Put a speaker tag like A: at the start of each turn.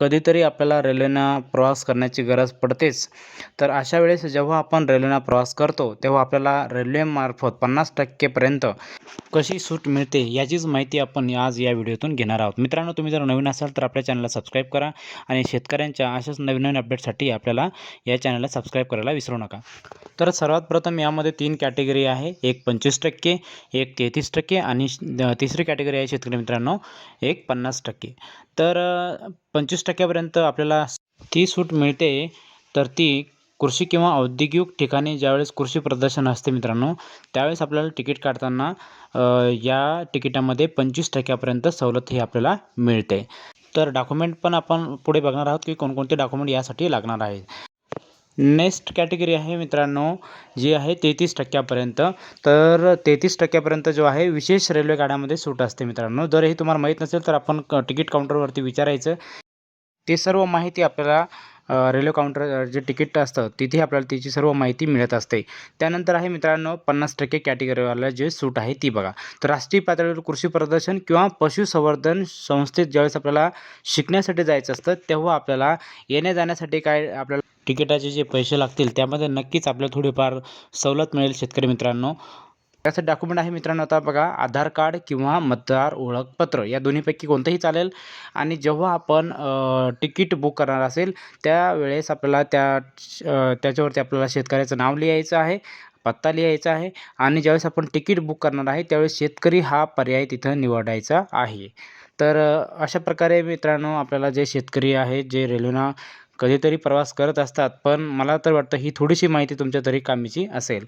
A: कधीतरी आपल्याला रेल्वेनं प्रवास करण्याची गरज पडतेच. तर अशा वेळेस जेव्हा आपण रेल्वेनं प्रवास करतो तेव्हा आपल्याला रेल्वेमार्फत पन्नास टक्केपर्यंत कशी सूट मिळते याचीच माहिती आपण आज या व्हिडिओतून घेणार आहोत. मित्रांनो तुम्ही जर नवीन असाल तर आपल्या चॅनलला सबस्क्राईब करा आणि शेतकऱ्यांच्या अशाच नवीन नवीन अपडेटसाठी आपल्याला या चॅनलला सबस्क्राईब करायला विसरू नका. तर सर्वात प्रथम यामध्ये तीन कॅटेगरी आहे. एक पंचवीस टक्के एक तेहतीस टक्के आणि श- तिसरी कॅटेगरी आहे शेतकरी मित्रांनो एक पन्नास टक्के. तर पंचवीस टक्क्यापर्यंत आपल्याला ती सूट मिळते तर ती कृषी किंवा औद्योगिक ठिकाणी ज्यावेळेस कृषी प्रदर्शन असते मित्रांनो त्यावेळेस आपल्याला तिकीट काढताना या तिकिटामध्ये पंचवीस टक्क्यापर्यंत सवलत ही आपल्याला मिळते. तर डॉक्युमेंट पण आपण पुढे बघणार आहोत की कोणकोणते डॉक्युमेंट यासाठी लागणार आहेत. नेक्स्ट कॅटेगरी आहे मित्रांनो जी आहे तेहतीस टक्क्यापर्यंत. तर तेहतीस टक्क्यापर्यंत जो आहे विशेष रेल्वे गाड्यामध्ये सूट असते मित्रांनो. जर हे तुम्हाला माहीत नसेल तर आपण क तिकीट काउंटरवरती विचारायचं. ते सर्व माहिती आपल्याला रेल्वे काउंटर जे तिकीट असतं तिथे आपल्याला तिची सर्व माहिती मिळत असते. त्यानंतर आहे मित्रांनो पन्नास टक्के कॅटेगरीवाला जे सूट आहे ती बघा. तर राष्ट्रीय पातळीवर कृषी प्रदर्शन किंवा पशुसंवर्धन संस्थेत ज्यावेळेस आपल्याला शिकण्यासाठी जायचं असतं तेव्हा आपल्याला येण्या जाण्यासाठी काय आपल्याला तिकिटाचे जे पैसे लागतील त्यामध्ये नक्कीच आपल्याला थोडीफार सवलत मिळेल शेतकरी मित्रांनो. त्याचं डॉक्युमेंट आहे मित्रांनो आता बघा आधार कार्ड किंवा मतदार ओळखपत्र या दोन्हीपैकी कोणतंही चालेल. आणि जेव्हा आपण तिकीट बुक करणार असेल त्यावेळेस आपल्याला त्या त्याच्यावरती आपल्याला शेतकऱ्याचं नाव लिहायचं आहे पत्ता लिहायचा आहे. आणि ज्यावेळेस आपण तिकीट बुक करणार आहे त्यावेळेस शेतकरी हा पर्याय तिथं निवडायचा आहे. तर अशा प्रकारे मित्रांनो आपल्याला जे शेतकरी आहेत जे रेल्वेनं कधीतरी प्रवास करत असतात पण मला तर वाटतं ही थोडीशी माहिती तुमच्या तरी कामीची असेल.